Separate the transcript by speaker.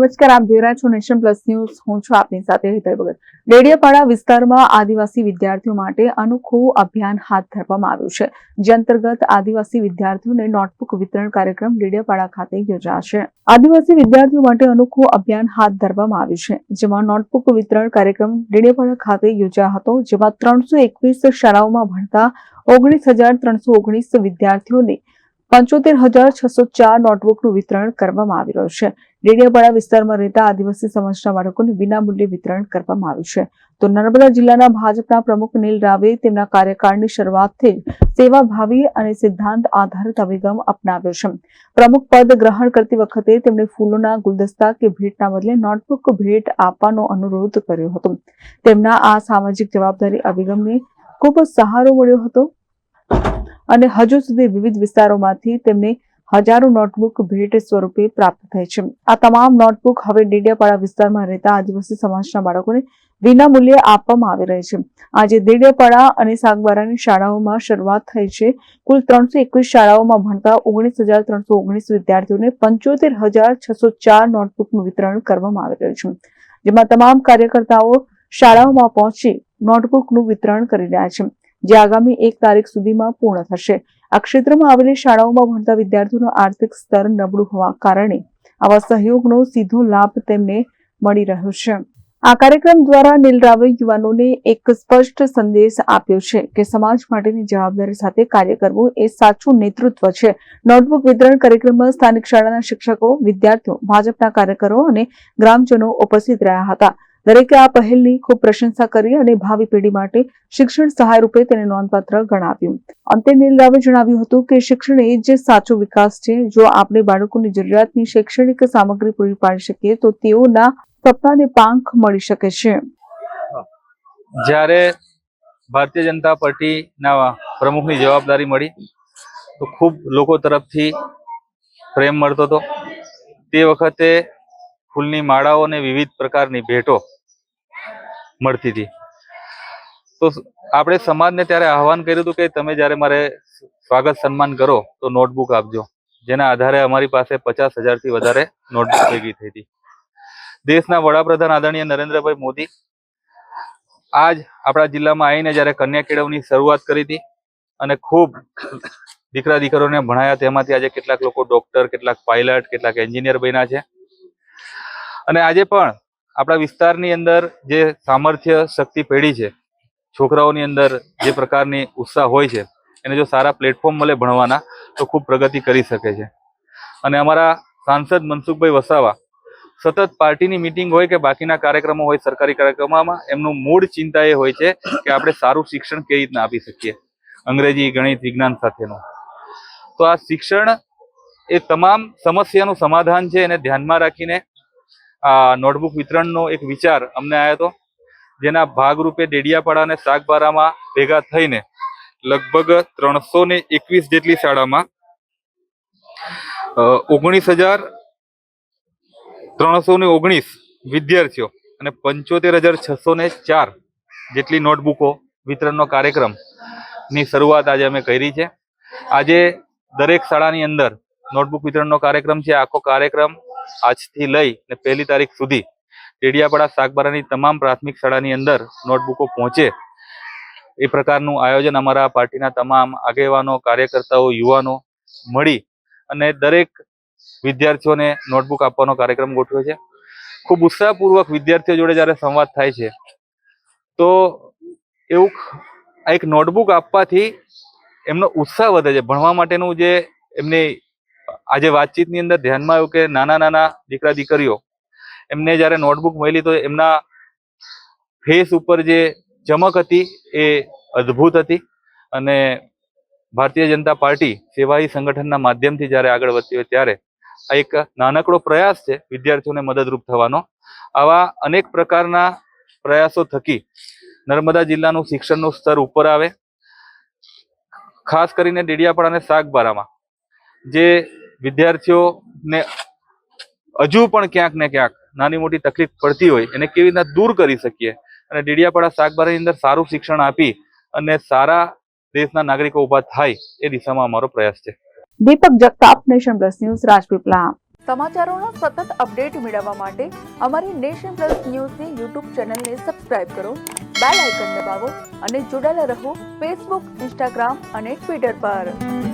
Speaker 1: નમસ્કાર, આપ જોઈ રહ્યા છો નેશન પ્લસ ન્યૂઝ. હું છું આપની સાથે હેતલ ભગત. ડેડિયાપાડા વિસ્તારમાં આદિવાસી વિદ્યાર્થીઓ માટે અનોખું અભિયાન હાથ ધરવામાં આવ્યું છે, જે અંતર્ગત આદિવાસી વિદ્યાર્થીઓને નોટબુક વિતરણ કાર્યક્રમ ડેડિયાપાડા ખાતે યોજાશે. આદિવાસી વિદ્યાર્થીઓ માટે અનોખું અભિયાન હાથ ધરવામાં આવ્યું છે, જેમાં નોટબુક વિતરણ કાર્યક્રમ ડેડિયાપાડા ખાતે યોજાયો હતો, જેમાં ત્રણસો એકવીસ શાળાઓમાં ભણતા ઓગણીસ હજાર ત્રણસો ઓગણીસ વિદ્યાર્થીઓને પંચોતેર હજાર છસો ચાર નોટબુકનું વિતરણ કરવામાં આવી રહ્યું છે. ડેડિયાપાડા વિસ્તારમાં રહેતા આદિવાસી સમાજના બાળકોને વિનામૂલ્યે વિતરણ કરવામાં આવ્યું છે. તો નર્મદા જિલ્લાના ભાજપના પ્રમુખ નીલ રાવે તેમના કાર્યકાળની શરૂઆતથી સેવાભાવી અને સિદ્ધાંત આધારિત અભિગમ અપનાવ્યો છે. પ્રમુખ પદ ગ્રહણ કરતી વખતે તેમણે ફૂલોના ગુલદસ્તા કે ભેટના બદલે નોટબુક ભેટ આપવાનો અનુરોધ કર્યો હતો. તેમના આ સામાજિક જવાબદારી અભિગમને ખૂબ સહારો મળ્યો હતો અને હજુ સુધી વિવિધ વિસ્તારોમાંથી તેમને હજારો નોટબુક ભેટ સ્વરૂપે પ્રાપ્ત થઈ છે. આ તમામ નોટબુક હવે ડેડિયાપાડા વિસ્તારમાં રહેતા આદિવાસી સમાજના બાળકોને વિનામૂલ્યે આપવામાં આવી રહી છે. આજે દેડિયાપાડા અને સાગબારાની શાળાઓમાં શરૂઆત થઈ છે. કુલ ત્રણસો એકવીસ શાળાઓમાં ભણતા ઓગણીસ હજાર ત્રણસો ઓગણીસ વિદ્યાર્થીઓને પંચોતેર હજાર છસો ચાર નોટબુકનું વિતરણ કરવામાં આવી રહ્યું છે. જેમાં તમામ કાર્યકર્તાઓ શાળાઓમાં પહોંચી નોટબુકનું વિતરણ કરી રહ્યા છે. જે આગામી એક તારીખ સુધીમાં પૂર્ણ થશે. આ ક્ષેત્રમાં આવેલી શાળાઓમાં ભણતા વિદ્યાર્થીઓનું આર્થિક સ્તર નબળું હોવા કારણે આવા સહયોગનો સીધો લાભ તેમને મળી રહ્યો છે. આ કાર્યક્રમ દ્વારા નીલ રાવે યુવાનોને એક સ્પષ્ટ સંદેશ આપ્યો છે કે સમાજ માટેની જવાબદારી સાથે કાર્ય કરવું એ સાચું નેતૃત્વ છે. નોટબુક વિતરણ કાર્યક્રમમાં સ્થાનિક શાળાના શિક્ષકો, વિદ્યાર્થીઓ, ભાજપના કાર્યકરો અને ગ્રામજનો ઉપસ્થિત રહ્યા હતા. દરેકે આ પહેલની ખૂબ પ્રશંસા કરી અને ભાવિ પેઢી માટે શિક્ષણ સહાય રૂપે તેને નોંધપાત્ર ગણાવ્યું. અંતે નીલ રાવે જણાવ્યું હતું કે શિક્ષણ એ જ સાચો વિકાસ છે. જો આપણે બાળકોની જરૂરિયાતની શૈક્ષણિક સામગ્રી પૂરી પાડી શકીએ, તો તેઓના સપનાને પાંખ મળી શકે છે.
Speaker 2: જ્યારે ભારતીય જનતા પાર્ટીના પ્રમુખની જવાબદારી મળી, તો ખૂબ લોકો તરફથી પ્રેમ મળતો હતો. તે વખતે ફૂલની માળાઓ અને વિવિધ પ્રકારની ભેટો મળતી હતી. તો આપણે સમાજને ત્યારે આહવાન કર્યું હતું કે તમે જ્યારે મારે સ્વાગત સન્માન કરો, તો નોટબુક આપજો. જેના આધારે અમારી પાસે પચાસ હજારથી વધારે નોટબુક ભેગી થઈ હતી. દેશના વડાપ્રધાન આદરણીય નરેન્દ્રભાઈ મોદી આજ આપણા જિલ્લામાં આવીને જ્યારે કન્યા કેળવણી શરૂઆત કરી હતી અને ખૂબ દીકરા દીકરીઓને ભણાયા, તેમાંથી આજે કેટલાક લોકો ડોક્ટર, કેટલાક પાયલટ, કેટલાક એન્જિનિયર બન્યા છે. અને આજે પણ આપણા વિસ્તારની અંદર જે સામર્થ્ય શક્તિ પેઢી છે, છોકરાઓની અંદર જે પ્રકારની ઉત્સાહ હોય છે, એને જો સારા પ્લેટફોર્મ મળે ભણવાના, તો ખૂબ પ્રગતિ કરી શકે છે. અને અમારા સાંસદ મનસુખભાઈ વસાવા સતત પાર્ટીની મિટિંગ હોય કે બાકીના કાર્યક્રમો હોય, સરકારી કાર્યક્રમોમાં એમનું મૂળ ચિંતા એ હોય છે કે આપણે સારું શિક્ષણ કેવી રીતના આપી શકીએ, અંગ્રેજી, ગણિત, વિજ્ઞાન સાથેનું. તો આ શિક્ષણ એ તમામ સમસ્યાનું સમાધાન છે, એને ધ્યાનમાં રાખીને નોટબુક વિતરણનો એક વિચાર અમને આવ્યો હતો જેના ભાગરૂપે ડેડિયાપાડા અને શાકબારામાં ભેગા થઈને લગભગ ત્રણસો ને એકવીસ જેટલી શાળામાં ઓગણીસ હજાર ત્રણસો ને ઓગણીસ વિદ્યાર્થીઓ અને પંચોતેર હજાર છસો ને ચાર જેટલી નોટબુકો વિતરણનો કાર્યક્રમની શરૂઆત આજે અમે કરી છે. આજે દરેક શાળાની અંદર નોટબુક વિતરણનો કાર્યક્રમ છે, આખો કાર્યક્રમ આજથી લઈ ને પહેલી તારીખ સુધી ટેડિયાપાડા શાકબારાની તમામ પ્રાથમિક શાળાની અંદર નોટબુકો પહોંચે. એ પ્રકારનું આયોજન અમારા પાર્ટીના તમામ આગેવાનો, કાર્યકર્તાઓ, યુવાનો મળી અને દરેક વિદ્યાર્થીઓને નોટબુક આપવાનો કાર્યક્રમ ગોઠવ્યો છે. ખૂબ ઉત્સાહપૂર્વક વિદ્યાર્થીઓ જોડે જ્યારે સંવાદ થાય છે, તો એવું એક નોટબુક આપવાથી એમનો ઉત્સાહ વધે છે. ભણવા માટેનું જે એમની આજે વાતચીતની અંદર ધ્યાનમાં આવ્યું કે નાના નાના દીકરા દીકરીઓ, એમને જ્યારે નોટબુક મળી તો એમના ફેસ ઉપર જે ચમક હતી એ અદ્ભુત હતી અને ભારતીય જનતા પાર્ટી સેવાહી સંગઠનના માધ્યમથી જ્યારે આગળ વધતી હોય ત્યારે આ એક નાનકડો પ્રયાસ છે વિદ્યાર્થીઓને મદદરૂપ થવાનો. આવા અનેક પ્રકારના પ્રયાસો થકી નર્મદા જિલ્લાનું શિક્ષણનું સ્તર ઉપર આવે. ખાસ કરીને ડેડિયાપાડા અને સાગબારામાં, જે વિદ્યાર્થીઓને હજુ પણ ક્યાંક ને ક્યાંક નાની મોટી તકલીફ પડતી હોય એને કેવી રીતના દૂર કરી શકીએ? અને ડેડિયાપાડા શાકભાજીની અંદર સારું શિક્ષણ આપી અને સારા દેશના નાગરિકો ઊભા થાય એ દિશામાં અમારો પ્રયાસ છે.
Speaker 1: Deepak Jagtap nation plus news Rajpipla. સમાચારોના સતત અપડેટ મેળવવા માટે અમારી નેશન પ્લસ ન્યૂઝની યુટ્યુબ ચેનલને સબસ્ક્રાઇબ કરો બેલ આઇકન દબાવો અને જોડાયેલા રહો ફેસબુક ઇન્સ્ટાગ્રામ અને ટ્વિટર પર.